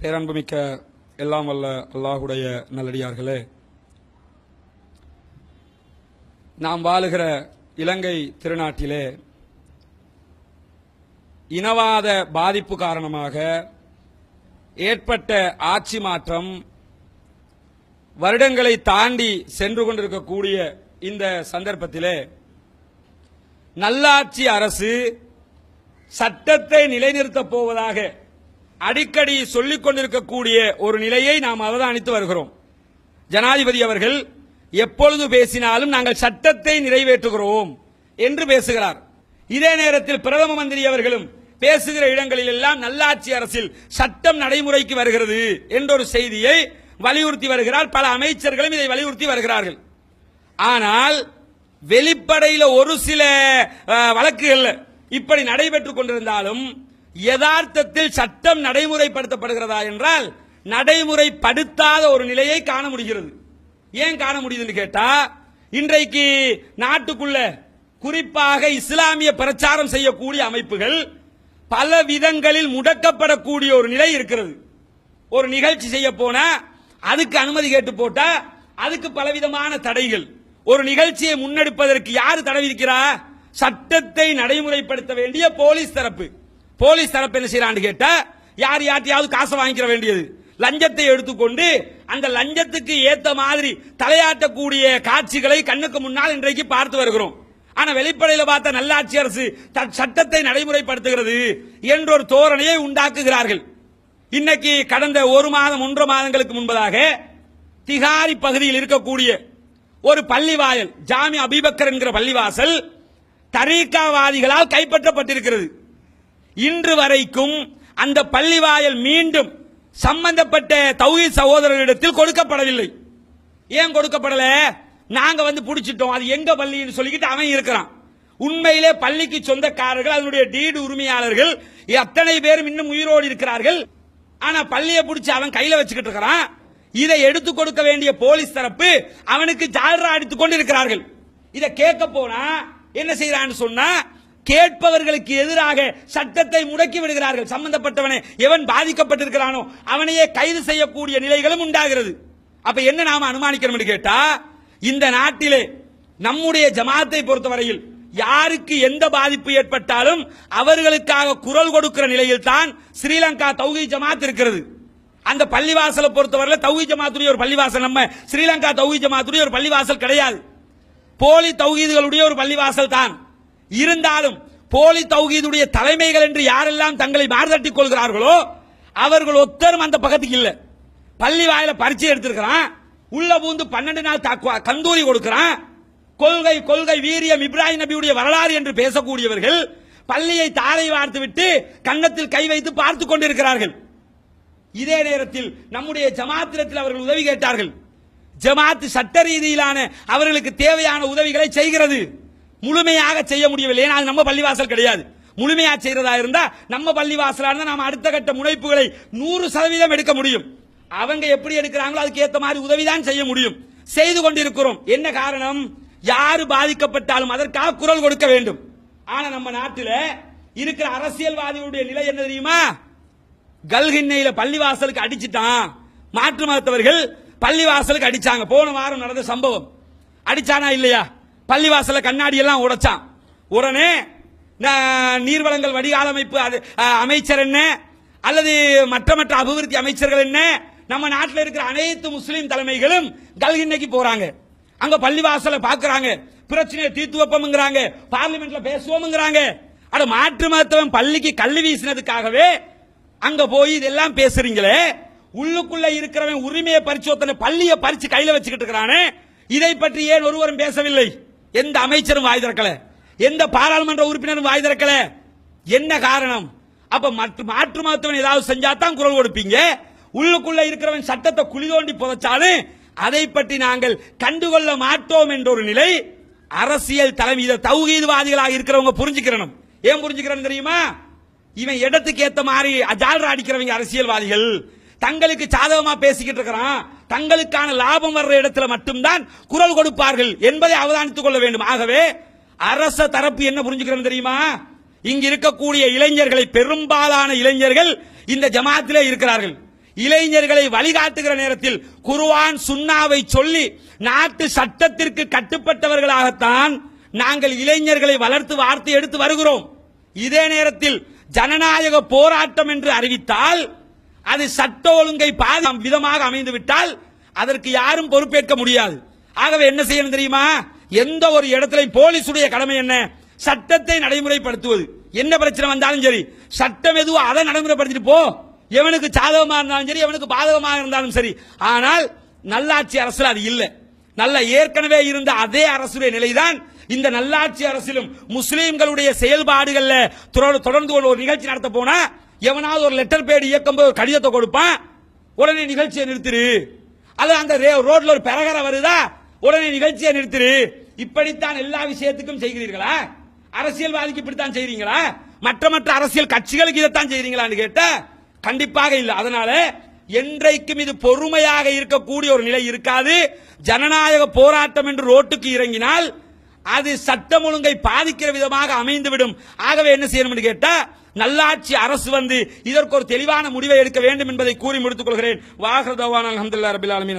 பேரன்புமிக்க எல்லாம் வல்ல அல்லாஹுடைய நல்லடியார்களே நாம் வாழுகிற இலங்கை திருநாட்டிலே இனவாத பாதிப்பு காரணமாக ஏற்பட்ட ஆட்சி மாற்றம் வருடங்களை தாண்டி சென்று கொண்டிருக்கக்கூடிய இந்த சந்தர்ப்பத்திலே நல்லாட்சி அரசு சட்டத்தை நிலைநிறுத்தப் போவதாக அடிக்கடி சொல்லிக் கொண்டிருக்கக்கூடிய ஒரு நிலையை நாம் அவதானித்து வருகிறோம். ஜனாதிபதி அவர்கள் எப்பொழுது பேசினாலும் நாங்கள் சட்டத்தை நிறைவேற்றுகிறோம் என்று பேசுகிறார். இதே நேரத்தில் பிரதம மந்திரி அவர்களும் பேசுகிற இடங்களில் எல்லாம் நல்லாட்சி அரசில் சட்டம் நடைமுறைக்கு வருகிறது என்ற ஒரு செய்தியை வலியுறுத்தி வருகிறார். பல அமைச்சர்களும் இதை வலியுறுத்தி வருகிறார்கள். ஆனால் வெளிப்படையில் ஒரு சில வழக்குகள் இப்படி நடைபெற்றுக் கொண்டிருந்தாலும் யதார்த்தத்தில் சட்டம் நடைமுறைப்படுத்தப்படுகிறதா என்றால் நடைமுறைப்படுத்தாத ஒரு நிலையை காண முடிகிறது. ஏன் காண முடியுதுன்னு கேட்டா இன்றைக்கு நாட்டுக்குள்ள குறிப்பாக இஸ்லாமிய பிரச்சாரம் செய்யக்கூடிய அமைப்புகள் பல விதங்களில் முடக்கப்படக்கூடிய ஒரு நிலை இருக்கிறது. ஒரு நிகழ்ச்சி செய்ய போனா அதுக்கு அனுமதி கேட்டு போட்டா அதுக்கு பலவிதமான தடைகள். ஒரு நிகழ்ச்சியை முன்னெடுப்பதற்கு யார் தடை விதிக்கிறா? சட்டத்தை நடைமுறைப்படுத்த வேண்டிய போலீஸ் தரப்பு. போலீஸ் தரப்பு என்ன செய்யறான்னு கேட்டா யார் யார்ட்டையாவது காசை வாங்கிக்கிற வேண்டியது. லஞ்சத்தை எடுத்துக்கொண்டு அந்த லஞ்சத்துக்கு ஏத்த மாதிரி தலையாட்டக்கூடிய காட்சிகளை கண்ணுக்கு முன்னால் இன்றைக்கு பார்த்து வருகிறோம். ஆனா வெளிப்படையில பார்த்த நல்லாட்சி அரசு சட்டத்தை நடைமுறைப்படுத்துகிறது என்ற ஒரு தோரணையை உண்டாக்குகிறார்கள். இன்னைக்கு கடந்த ஒரு மாதம் ஒன்றரை மாதங்களுக்கு முன்பதாக திகாரி பகுதியில் இருக்கக்கூடிய ஒரு பள்ளிவாயல் ஜாமி அபிபக்கர் என்கிற பள்ளிவாசல் தரீக்காவாதிகளால் கைப்பற்றப்பட்டிருக்கிறது. இன்று வரைக்கும் அந்த பள்ளிவாயல் மீண்டும் சம்பந்தப்பட்ட தௌஹி சகோதரர்களிடத்தில் கொடுக்கப்படவில்லை. ஏன் கொடுக்கப்படல? நாங்க வந்து பிடிச்சிட்டோம். அது எங்க பள்ளின்னு சொல்லிக்கிட்டு அவன் இருக்கிறான். உண்மையிலே பள்ளிக்கு சொந்தக்காரர்கள் அதனுடைய டீடு உரிமையாளர்கள் எத்தனை பேரும் இன்னும் உயிரோடு இருக்கிறார்கள். ஆனா பள்ளியை பிடிச்சி அவன் கையில வச்சுக்கிட்டு இருக்கிறான். இதை எடுத்து கொடுக்க வேண்டிய போலீஸ் தரப்பு அவனுக்கு ஜாலரா அடித்துக் கொண்டு இருக்கிறார்கள் இதை கேட்க போனா என்ன செய்யறான்னு சொன்னா கேட்பவர்களுக்கு எதிராக சட்டத்தை முடக்கி விடுகிறார்கள். சம்பந்தப்பட்டவனை எவன் பாதிக்கப்பட்டிருக்கிறானோ அவனையே கைது செய்யக்கூடிய நிலைகளும் உண்டாகிறது. அப்ப என்ன நாம அனுமானிக்கிறோம் கேட்டா இந்த நாட்டிலே நம்முடைய ஜமாத்தை பொறுத்தவரையில் யாருக்கு எந்த பாதிப்பு ஏற்பட்டாலும் அவர்களுக்காக குரல் கொடுக்கிற நிலையில் தான் ஸ்ரீலங்கா தௌகி ஜமாத் இருக்கிறது. அந்த பள்ளிவாசலை பொறுத்தவரையில தௌகி ஜமாத்துடைய ஒரு பள்ளிவாசல். நம்ம ஸ்ரீலங்கா தௌகி ஜமாத்துடைய ஒரு பள்ளிவாசல் கிடையாது. போலி தௌகீதுகளுடைய ஒரு பள்ளிவாசல் தான். இருந்தாலும் போலி தௌஹீதுடைய தலைமைகள் என்று யாரெல்லாம் தங்களை மாறுதட்டிக் கொள்கிறார்களோ அவர்கள் ஒத்தரும் அந்த பக்கத்துக்கு இல்லை. பள்ளி வாயில பரிச்சை எடுத்திருக்கிறான் உள்ள பூந்து பன்னெண்டு நாள் தாக்குவா- கந்தூரி கொடுக்கிறான். கொள்கை கொள்கை வீரியம் இப்ராஹிம் நபியுடைய வரலாறு என்று பேசக்கூடியவர்கள் பள்ளியை தாரை வார்த்து விட்டு கன்னத்தில் கை வைத்து பார்த்து கொண்டிருக்கிறார்கள். இதே நேரத்தில் நம்முடைய ஜமாத்திரத்தில் அவர்கள் உதவி கேட்டார்கள். ஜமாத் சட்ட ரீதியிலான அவர்களுக்கு தேவையான உதவிகளை செய்கிறது. முழுமையாக செய்ய முடியவில்லை. ஏன்னா அது நம்ம பள்ளிவாசல் கிடையாது. முழுமையா செய்யறதா இருந்தா நம்ம பள்ளிவாசலா இருந்தா நாம அடுத்த கட்ட முனைப்புகளை நூறு சதவீதம் எடுக்க முடியும். அவங்க எப்படி எடுக்கிறாங்களோ அதுக்கு ஏத்த மாதிரி உதவிதான் செய்ய முடியும். செய்து கொண்டிருக்கிறோம். என்ன காரணம்? யாரு பாதிக்கப்பட்டாலும் அதற்காக குரல் கொடுக்க வேண்டும். ஆனா நம்ம நாட்டில் இருக்கிற அரசியல்வாதிகளுடைய நிலை என்ன தெரியுமா? கல்கிண்ணையில பள்ளிவாசலுக்கு அடிச்சிட்டான். மாற்று மதத்தவர்கள் பள்ளிவாசலுக்கு அடிச்சாங்க. போன வாரம் நடந்த சம்பவம். அடிச்சானா இல்லையா? பள்ளிவாசல கண்ணாடி எல்லாம் உடைச்சான். உடனே நீர்வளங்கள் வடிகால் அமைப்பு அது அமைச்சர் என்ன? அல்லது மற்ற மற்ற அபிவிருத்தி அமைச்சர்கள் என்ன? நம்ம நாட்டில் இருக்கிற அனைத்து முஸ்லீம் தலைமைகளும் கல்கிண்ணைக்கு போறாங்க. அங்க பள்ளிவாசல பாக்குறாங்க. பிரச்சனையை தீர்த்து வைப்போம்ங்கிறாங்க. பார்லிமெண்ட்ல பேசுவோம்ங்கிறாங்க. அட மாற்று மருத்துவம் பள்ளிக்கு கல்வி வீசினதுக்காகவே அங்க போய் இதெல்லாம் பேசுறீங்களே? உள்ளுக்குள்ள இருக்கிறவன் உரிமையை பரிசோதனை பள்ளியை பறிச்சு கையில வச்சுக்கிட்டு இருக்கிறானே? இதை பற்றி ஏன் ஒருவரும் பேசவில்லை? எந்த அமைச்சரும் வாய் திறக்கல. எந்த பாராளுமன்ற உறுப்பினரும் வாய் திறக்கல. என்ன காரணம்? அப்ப மற்ற மாற்று மருத்துவன் ஏதாவது செஞ்சா தான் குரல் கொடுப்பீங்க. உள்ளுக்குள்ள இருக்கிறவன் சட்டத்தை குழி தோண்டி புதைச்சாலும் அதை பற்றி நாங்கள் கண்டுகொள்ள மாட்டோம் என்ற ஒரு நிலை அரசியல் தலைமை இதை இருக்கிறவங்க புரிஞ்சுக்கிறனும் ஏன் புரிஞ்சுக்கிறேன்னு தெரியுமா? இவன் இடத்துக்கு ஏத்த மாதிரி அஜால்ரா அடிக்கிறவங்க அரசியல்வாதிகள். தங்களுக்கு சாதகமா பேசிக்கிட்டு இருக்கிறான். தங்களுக்கான லாபம் வர்ற இடத்துல மட்டும்தான் குரல் கொடுப்பார்கள் என்பதை அவதானித்துக் கொள்ள வேண்டும். ஆகவே அரச தரப்பு என்ன புரிஞ்சுக்கிறோம் தெரியுமா? இங்கு இருக்கக்கூடிய இளைஞர்களை பெரும்பாலான இளைஞர்கள் இந்த ஜமாத்திலே இருக்கிறார்கள். இளைஞர்களை வழிகாட்டுகிற நேரத்தில் குருவான் சுண்ணாவை சொல்லி நாட்டு சட்டத்திற்கு கட்டுப்பட்டவர்களாகத்தான் நாங்கள் இளைஞர்களை வளர்த்து வார்த்தை எடுத்து வருகிறோம். இதே நேரத்தில் ஜனநாயக போராட்டம் என்று அறிவித்தால் அது சட்ட ஒழுங்கை பாதி விதமாக அமைந்து விட்டால் அதற்கு யாரும் பொறுப்பேற்க முடியாது. ஆகவே என்ன செய்யணும் தெரியுமா? எந்த ஒரு இடத்துல போலீசுடைய கடமை என்ன? சட்டத்தை நடைமுறைப்படுத்துவது. என்ன பிரச்சனை வந்தாலும் சரி. சட்டம் எதுவோ அதை நடைமுறைப்படுத்திட்டு போ. எவனுக்கு சாதகமாக இருந்தாலும் சரி எவனுக்கு பாதகமாக இருந்தாலும் சரி. ஆனால் நல்லாட்சி அரசில் அது இல்லை. நல்ல ஏற்கனவே இருந்த அதே அரசுடைய நிலைதான் இந்த நல்லாட்சி அரசிலும் முஸ்லீம்களுடைய செயல்பாடுகள்ல தொடர்ந்து ஒரு நிகழ்ச்சி நடத்த போனா எவனாவது ஒரு லெட்டர் பேடு இயக்கும் போது கடிதத்தை கொடுப்பான் உடனே நிகழ்ச்சியை நிறுத்திரு. அது அந்த ரே- ரோட்ல ஒரு பிறகர வருதா உடனே நிகழ்ச்சியை நிறுத்திரு. இப்படித்தான் எல்லா விஷயத்துக்கும் செய்கிறீர்களா? அரசியல்வாதிக்கு இப்படித்தான் செய்றீங்களா? மற்ற மற்ற அரசியல் கட்சிகளுக்கு இதைத்தான் செய்றீங்களான்னு கேட்ட கண்டிப்பாக இல்லை. அதனால என்றைக்கும் இது பொறுமையாக இருக்கக்கூடிய ஒரு நிலை இருக்காது. ஜனநாயக போராட்டம் என்று ரோட்டுக்கு இறங்கினால் அது சட்டம் ஒழுங்கை பாதிக்கிற விதமாக அமைந்துவிடும். ஆகவே என்ன செய்யணும்னு கேட்டா நல்லாட்சி அரசு வந்து இதற்கு ஒரு தெளிவான முடிவை எடுக்க வேண்டும் என்பதை கூறி முடித்துக் கொள்கிறேன். வாகரதவான் அலமதுல்லா ரபில் ஆலமீன்.